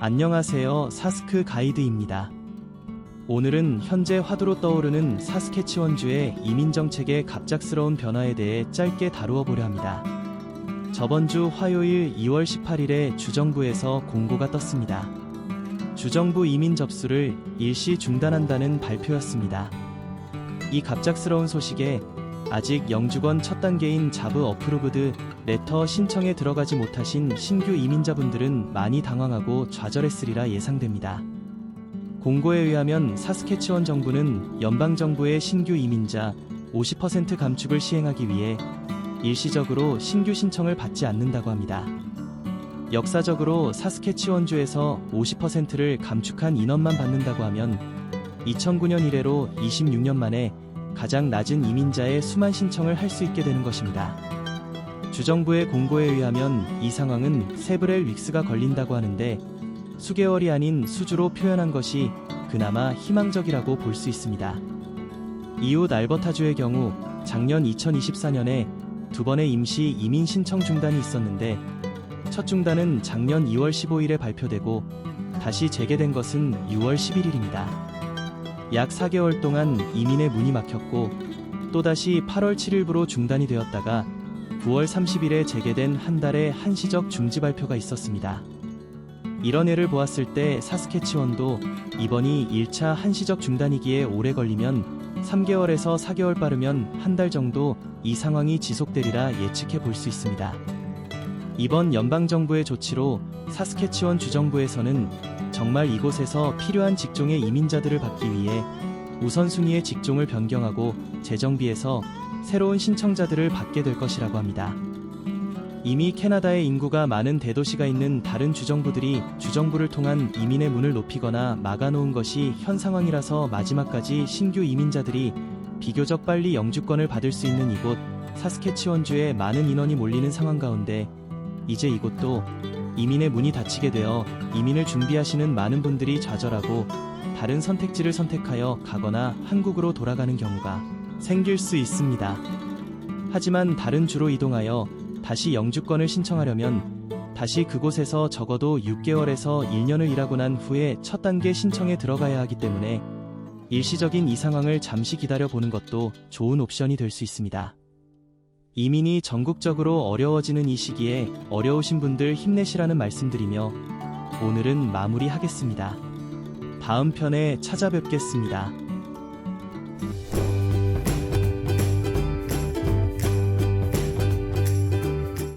안녕하세요. 사스크 가이드입니다. 오늘은 현재 화두로 떠오르는 사스케치원주의 이민정책의 갑작스러운 변화에 대해 짧게 다루어 보려 합니다. 저번 주 화요일 2월 18일에 주정부에서 공고가 떴습니다. 주정부 이민 접수를 일시 중단한다는 발표였습니다. 이 갑작스러운 소식에 아직 영주권 첫 단계인 자브 어프로브드 레터 신청에 들어가지 못하신 신규 이민자분들은 많이 당황하고 좌절했으리라 예상됩니다. 공고에 의하면 사스케치원 정부는 연방 정부의 신규 이민자 50% 감축을 시행하기 위해 일시적으로 신규 신청을 받지 않는다고 합니다. 역사적으로 사스케치원주에서 50%를 감축한 인원만 받는다고 하면 2009년 이래로 26년 만에 가장 낮은 이민자의 수만 신청을 할 수 있게 되는 것입니다. 주정부의 공고에 의하면 이 상황은 세브렐 윅스가 걸린다고 하는데 수개월이 아닌 수주로 표현한 것이 그나마 희망적이라고 볼 수 있습니다. 이웃 알버타주의 경우 작년 2024년에 두 번의 임시 이민 신청 중단이 있었는데 첫 중단은 작년 2월 15일에 발표되고 다시 재개된 것은 6월 11일입니다. 약 4개월 동안 이민의 문이 막혔고 또다시 8월 7일부로 중단이 되었다가 9월 30일에 재개된 한 달의 한시적 중지 발표가 있었습니다. 이런 예를 보았을 때 사스케치원도 이번이 1차 한시적 중단이기에 오래 걸리면 3개월에서 4개월 빠르면 한 달 정도 이 상황이 지속되리라 예측해 볼 수 있습니다. 이번 연방정부의 조치로 사스케치원 주정부에서는 정말 이곳에서 필요한 직종의 이민자들을 받기 위해 우선순위의 직종을 변경하고 재정비해서 새로운 신청자들을 받게 될 것이라고 합니다. 이미 캐나다의 인구가 많은 대도시가 있는 다른 주정부들이 주정부를 통한 이민의 문을 높이거나 막아놓은 것이 현 상황이라서 마지막까지 신규 이민자들이 비교적 빨리 영주권을 받을 수 있는 이곳 사스케치원주에 많은 인원이 몰리는 상황 가운데 이제 이곳도 이민의 문이 닫히게 되어 이민을 준비하시는 많은 분들이 좌절하고 다른 선택지를 선택하여 가거나 한국으로 돌아가는 경우가 생길 수 있습니다. 하지만 다른 주로 이동하여 다시 영주권을 신청하려면 다시 그곳에서 적어도 6개월에서 1년을 일하고 난 후에 첫 단계 신청에 들어가야 하기 때문에 일시적인 이 상황을 잠시 기다려 보는 것도 좋은 옵션이 될 수 있습니다. 이민이 전국적으로 어려워지는 이 시기에 어려우신 분들 힘내시라는 말씀드리며 오늘은 마무리하겠습니다. 다음 편에 찾아뵙겠습니다.